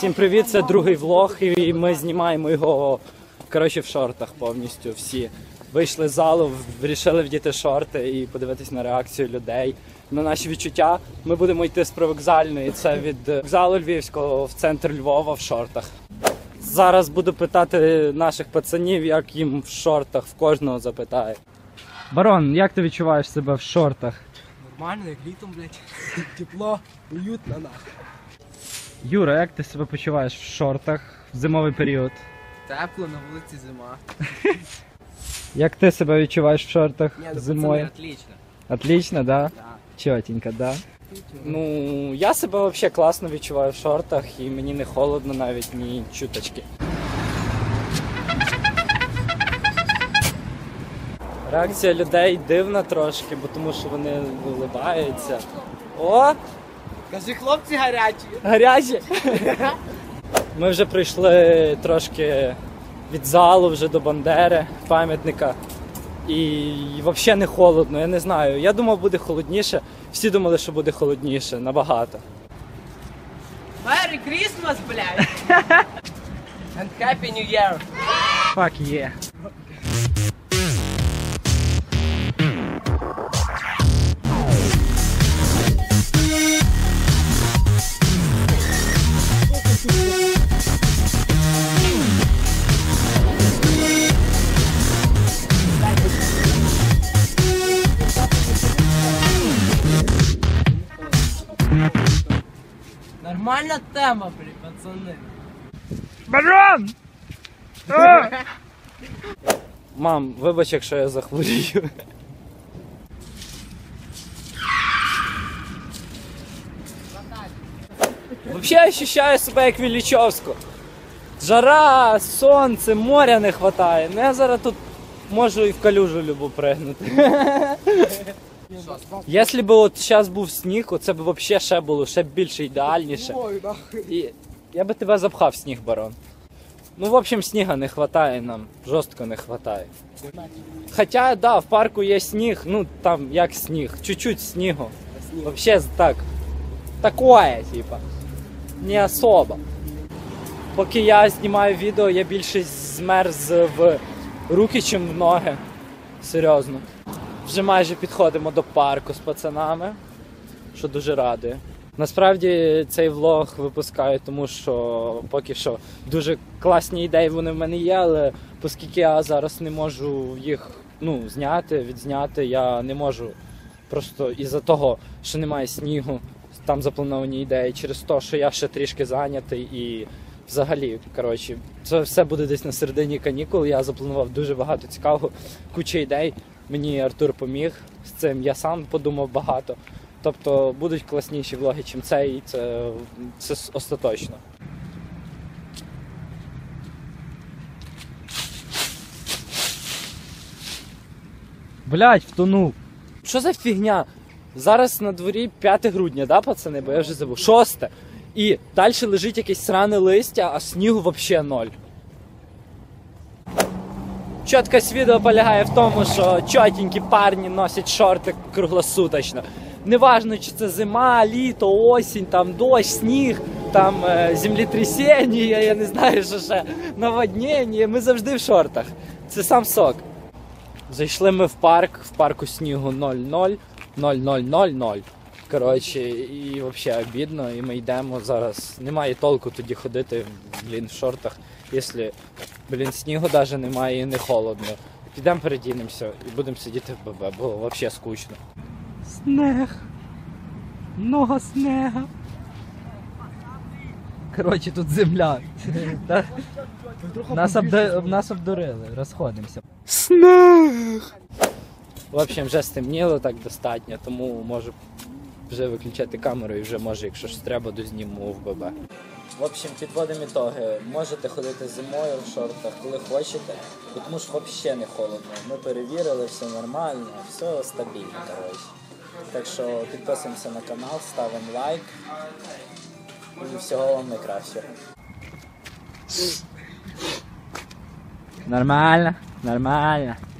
Всім привіт, це другий влог, і ми знімаємо його коротше в шортах повністю всі. Вийшли з залу, вирішили вдіти шорти і подивитись на реакцію людей, на наші відчуття. Ми будемо йти з привокзальної, це від е, вокзалу Львівського в центр Львова в шортах. Зараз буду питати наших пацанів, як їм в шортах, в кожного запитаю. Барон, як ти відчуваєш себе в шортах? Нормально, як літом, блядь. Тепло, уютно нахуй. Юра, як ти себе почуваєш в шортах в зимовий період? Тепло, на вулиці зима. Як ти себе відчуваєш в шортах Ні, ну зимою? пацани, отлично. Отлично, да? Да. Чотенько, да? Ну, я себе взагалі класно відчуваю в шортах і мені не холодно навіть ні чуточки. Реакція людей дивна трошки, бо тому що вони вилибаються. О! Кажи, хлопці гарячі. Гарячі! Ми вже прийшли трошки від залу вже до Бандери, пам'ятника. І взагалі не холодно, я не знаю. Я думав, буде холодніше. Всі думали, що буде холодніше, набагато. Merry Christmas, блядь. And Happy New Year. Fuck yeah. Нормальна тема, блядь, пацани. Барон! Мам, вибач, якщо я захворію. Взагалі ощущаю себе як Вілічовську. Жара, сонце, моря не вистачає. Ну я зараз тут можу і в калюжу любу пригнути. Якщо б от зараз був сніг, оце б взагалі ще було, ще більше ідеальніше. І я би тебе запхав сніг, барон. Ну, в общем, сніга не хватає нам, жорстко не хватає. Хоча, да, в парку є сніг, ну там як сніг, чуть-чуть снігу. Вообще так. Такое, типа. Не особо. Поки я знімаю відео, я більше змерз в руки, чим в ноги. Серйозно. Вже майже підходимо до парку з пацанами, що дуже радує. Насправді цей влог випускаю, тому що поки що дуже класні ідеї вони в мене є, але оскільки я зараз не можу їх ну, зняти, відзняти, я не можу просто із-за того, що немає снігу, там заплановані ідеї, через те, що я ще трішки зайнятий і взагалі, коротше, це все буде десь на середині канікул. Я запланував дуже багато цікавого, куча ідей. Мені Артур поміг з цим. Я сам подумав багато. Тобто будуть класніші влоги, чим цей, і це, це остаточно. Блять, втонув. Що за фігня? Зараз на дворі 5 грудня, да, пацани? Бо я вже забув. 6. І далі лежить якесь сране листя, а снігу взагалі ноль. Чіткость відео полягає в тому, що чотенькі парні носять шорти круглосуточно. Неважно, чи це зима, літо, осінь, там дощ, сніг, там е, землетрясіння, я не знаю, що ще наводнення. Ми завжди в шортах. Це сам сок. Зайшли ми в парк, в парку снігу 0-0, 0-0-0-0. Коротше, і взагалі обідно, і ми йдемо зараз. Немає толку тоді ходити блін, в шортах, якщо блін, снігу навіть немає і не холодно. Підемо передінемося і будемо сидіти в ББ, бо взагалі скучно. Снег. Много снега. Коротше, тут земля. Та- Нас, обда... Нас обдурили, розходимося. Снег! В общем, вже стемніло так достатньо, тому можу вже виключати камеру і вже може, якщо ж треба, дозніму в ББ. В общем, підводимо ітоги. Можете ходити зимою в шортах, коли хочете, тому що взагалі не холодно. Ми перевірили, все нормально, все стабільно, коротше. Так що підписуємося на канал, ставимо лайк. І всього вам найкращого. Нормально, нормально.